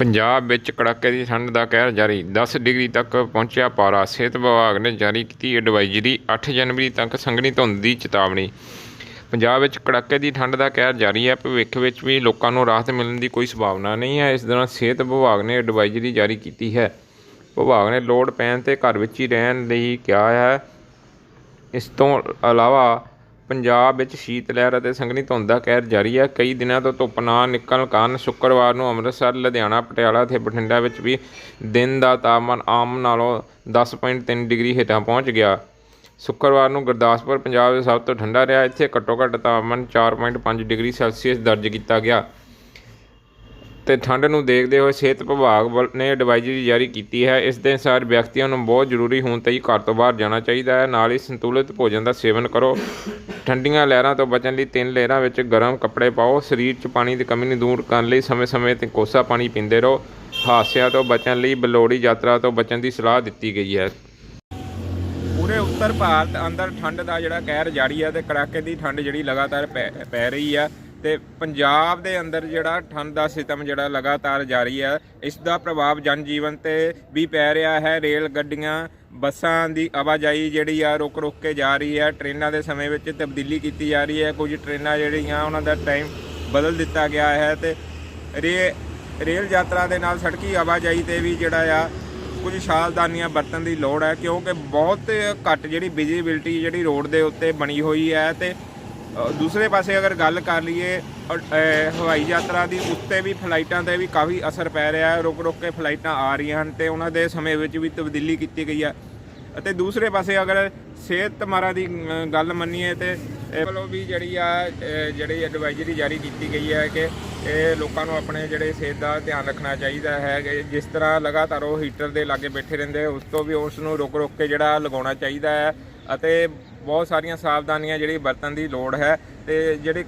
ਪੰਜਾਬ ਵਿੱਚ ਕੜਾਕੇ ਦੀ ਠੰਡ ਦਾ ਕਹਿਰ ਜਾਰੀ। 10 ਡਿਗਰੀ ਤੱਕ ਪਹੁੰਚਿਆ ਪਾਰਾ। ਸਿਹਤ ਵਿਭਾਗ ਨੇ ਜਾਰੀ ਕੀਤੀ ਐਡਵਾਈਜ਼ਰੀ। 8 ਜਨਵਰੀ ਤੱਕ ਸੰਘਣੀ ਧੁੰਦ ਦੀ ਚੇਤਾਵਨੀ। ਪੰਜਾਬ ਵਿੱਚ ਕੜਾਕੇ ਦੀ ਠੰਡ ਦਾ ਕਹਿਰ ਜਾਰੀ ਹੈ। ਭਵਿੱਖ ਵਿੱਚ ਵੀ ਲੋਕਾਂ ਨੂੰ ਰਾਹਤ ਮਿਲਣ ਦੀ ਕੋਈ ਸੰਭਾਵਨਾ ਨਹੀਂ ਹੈ। ਇਸ ਦੌਰਾਨ ਸਿਹਤ ਵਿਭਾਗ ਨੇ ਐਡਵਾਈਜ਼ਰੀ ਜਾਰੀ ਕੀਤੀ ਹੈ। ਵਿਭਾਗ ਨੇ ਲੋੜ ਪੈਣ ਤੇ ਘਰ ਵਿੱਚ ਹੀ ਰਹਿਣ ਲਈ ਕਿਹਾ ਹੈ। ਇਸ ਤੋਂ ਇਲਾਵਾ ਪੰਜਾਬ ਵਿੱਚ ਸ਼ੀਤ ਲਹਿਰ ਅਤੇ ਸੰਘਣੀ ਧੁੰਦ ਦਾ ਕਹਿਰ ਜਾਰੀ ਹੈ। ਕਈ ਦਿਨਾਂ ਤੋਂ ਧੁੱਪ ਨਾ ਨਿਕਲਣ ਕਾਰਨ ਸ਼ੁੱਕਰਵਾਰ ਨੂੰ ਅੰਮ੍ਰਿਤਸਰ, ਲੁਧਿਆਣਾ, ਪਟਿਆਲਾ ਅਤੇ ਬਠਿੰਡਾ ਵਿੱਚ ਵੀ ਦਿਨ ਦਾ ਤਾਪਮਾਨ ਆਮ ਨਾਲੋਂ 10.3 ਡਿਗਰੀ ਹੇਠਾਂ ਪਹੁੰਚ ਗਿਆ। ਸ਼ੁੱਕਰਵਾਰ ਨੂੰ ਗੁਰਦਾਸਪੁਰ, ਪੰਜਾਬ ਵਿੱਚ ਸਭ ਤੋਂ ਠੰਡਾ ਰਿਹਾ। ਇੱਥੇ ਘੱਟੋ ਘੱਟ ਤਾਪਮਾਨ 4.5 ਡਿਗਰੀ ਸੈਲਸੀਅਸ ਦਰਜ ਕੀਤਾ ਗਿਆ। ਤੇ ਠੰਡ ਨੂੰ ਦੇਖਦੇ ਹੋਏ ਸਿਹਤ ਵਿਭਾਗ ਵੱਲ ਨੇ ਐਡਵਾਈਜ਼ਰੀ ਜਾਰੀ ਕੀਤੀ ਹੈ। ਇਸ ਦੇ ਅਨੁਸਾਰ ਵਿਅਕਤੀਆਂ ਨੂੰ ਬਹੁਤ ਜ਼ਰੂਰੀ ਹੋਣ ਤੇ ਹੀ ਘਰ ਤੋਂ ਬਾਹਰ ਜਾਣਾ ਚਾਹੀਦਾ ਹੈ। ਨਾਲ ਹੀ ਸੰਤੁਲਿਤ ਭੋਜਨ ਦਾ ਸੇਵਨ ਕਰੋ। ਠੰਡੀਆਂ ਲਹਿਰਾਂ ਤੋਂ ਬਚਣ ਲਈ ਤਿੰਨ ਲਹਿਰਾਂ ਵਿੱਚ ਗਰਮ ਕੱਪੜੇ ਪਾਓ। ਸਰੀਰ 'ਚ ਪਾਣੀ ਦੀ ਕਮੀ ਨੂੰ ਦੂਰ ਕਰਨ ਲਈ ਸਮੇਂ-ਸਮੇਂ ਤੇ ਕੋਸਾ ਪਾਣੀ ਪੀਂਦੇ ਰਹੋ। ਹਾਦਸਿਆਂ ਤੋਂ ਬਚਣ ਲਈ ਬਲੋੜੀ ਯਾਤਰਾ ਤੋਂ ਬਚਣ ਦੀ ਸਲਾਹ ਦਿੱਤੀ ਗਈ ਹੈ। ਪੂਰੇ ਉੱਤਰ ਭਾਰਤ ਅੰਦਰ ਠੰਡ ਦਾ ਜਿਹੜਾ ਕਹਿਰ ਜਾਰੀ ਹੈ ਤੇ ਕੜਾਕੇ ਦੀ ਠੰਡ ਜਿਹੜੀ ਲਗਾਤਾਰ ਪੈ ਪੈ ਰਹੀ ਹੈ ਤੇ ਪੰਜਾਬ ਦੇ ਅੰਦਰ ਜਿਹੜਾ ਠੰਡ ਦਾ ਸਿਤਮ ਜਿਹੜਾ ਲਗਾਤਾਰ ਜਾਰੀ ਹੈ ਇਸ ਦਾ ਪ੍ਰਭਾਵ ਜਨ ਜੀਵਨ ਤੇ ਵੀ ਪੈ ਰਿਹਾ ਹੈ। ਰੇਲ ਗੱਡੀਆਂ, ਬੱਸਾਂ ਦੀ ਆਵਾਜਾਈ ਜਿਹੜੀ ਆ ਰੁਕ ਰੁਕ ਕੇ ਜਾ ਰਹੀ ਹੈ। ਟ੍ਰੇਨਾਂ ਦੇ ਸਮੇਂ ਵਿੱਚ ਤਬਦੀਲੀ ਕੀਤੀ ਜਾ ਰਹੀ ਹੈ। ਕੁਝ ਟ੍ਰੇਨਾਂ ਜਿਹੜੀਆਂ ਉਹਨਾਂ ਦਾ ਟਾਈਮ ਬਦਲ ਦਿੱਤਾ ਗਿਆ ਹੈ ਤੇ ਰੇ, ਰੇਲ ਯਾਤਰਾ ਦੇ ਨਾਲ ਸੜਕੀ ਆਵਾਜਾਈ ਤੇ ਵੀ ਜਿਹੜਾ ਆ ਕੁਝ ਸਾਵਧਾਨੀਆਂ ਵਰਤਣ ਦੀ ਲੋੜ ਹੈ, ਕਿਉਂਕਿ ਬਹੁਤ ਘੱਟ ਜਿਹੜੀ ਵਿਜ਼ਿਬਿਲਟੀ ਜਿਹੜੀ ਰੋਡ ਦੇ ਉੱਤੇ ਬਣੀ ਹੋਈ ਹੈ ਤੇ ਦੂਸਰੇ ਪਾਸੇ ਅਗਰ ਗੱਲ ਕਰ ਲਈਏ ਹਵਾਈ ਯਾਤਰਾ ਦੀ, ਉੱਤੇ ਵੀ ਫਲਾਈਟਾਂ ਤੇ ਵੀ ਕਾਫੀ ਅਸਰ ਪੈ ਰਿਹਾ ਹੈ। ਰੁਕ ਰੁਕ ਕੇ ਫਲਾਈਟਾਂ ਆ ਰਹੀਆਂ ਹਨ ਤੇ ਉਹਨਾਂ ਦੇ ਸਮੇਂ ਵਿੱਚ ਵੀ ਤਬਦੀਲੀ ਕੀਤੀ ਗਈ ਹੈ। ਅਤੇ ਦੂਸਰੇ ਪਾਸੇ ਅਗਰ ਸਿਹਤ ਮਾਰਾ ਦੀ ਗੱਲ ਮੰਨੀਏ ਤੇ ਇਹ ਵੱਲੋਂ ਵੀ ਜਿਹੜੀ ਆ ਜਿਹੜੀ ਐਡਵਾਈਜ਼ਰੀ ਜਾਰੀ ਕੀਤੀ ਗਈ ਹੈ ਕਿ ਇਹ ਲੋਕਾਂ ਨੂੰ ਆਪਣੇ ਜਿਹੜੇ ਸਿਹਤ ਦਾ ਧਿਆਨ ਰੱਖਣਾ ਚਾਹੀਦਾ ਹੈ ਕਿ ਜਿਸ ਤਰ੍ਹਾਂ ਲਗਾਤਾਰ ਉਹ ਹੀਟਰ ਦੇ ਲਾਗੇ ਬੈਠੇ ਰਹਿੰਦੇ, ਉਸ ਤੋਂ ਵੀ ਉਸ ਨੂੰ ਰੁਕ ਰੁਕ ਕੇ ਜਿਹੜਾ ਲਗਾਉਣਾ ਚਾਹੀਦਾ ਹੈ। ਅਤੇ ਬਹੁਤ ਸਾਰੀਆਂ ਸਾਵਧਾਨੀਆਂ ਜਿਹੜੀ ਵਰਤਣ ਦੀ ਲੋੜ ਹੈ ਤੇ ਜਿਹੜੀ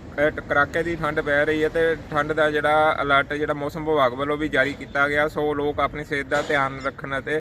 ਕੜਾਕੇ ਦੀ ਠੰਡ ਪੈ ਰਹੀ ਹੈ ਤੇ ਠੰਡ ਦਾ ਜਿਹੜਾ ਅਲਰਟ ਜਿਹੜਾ ਮੌਸਮ ਵਿਭਾਗ ਵੱਲੋਂ ਵੀ ਜਾਰੀ ਕੀਤਾ ਗਿਆ, ਸੋ ਲੋਕ ਆਪਣੀ ਸਿਹਤ ਦਾ ਧਿਆਨ ਰੱਖਣ ਅਤੇ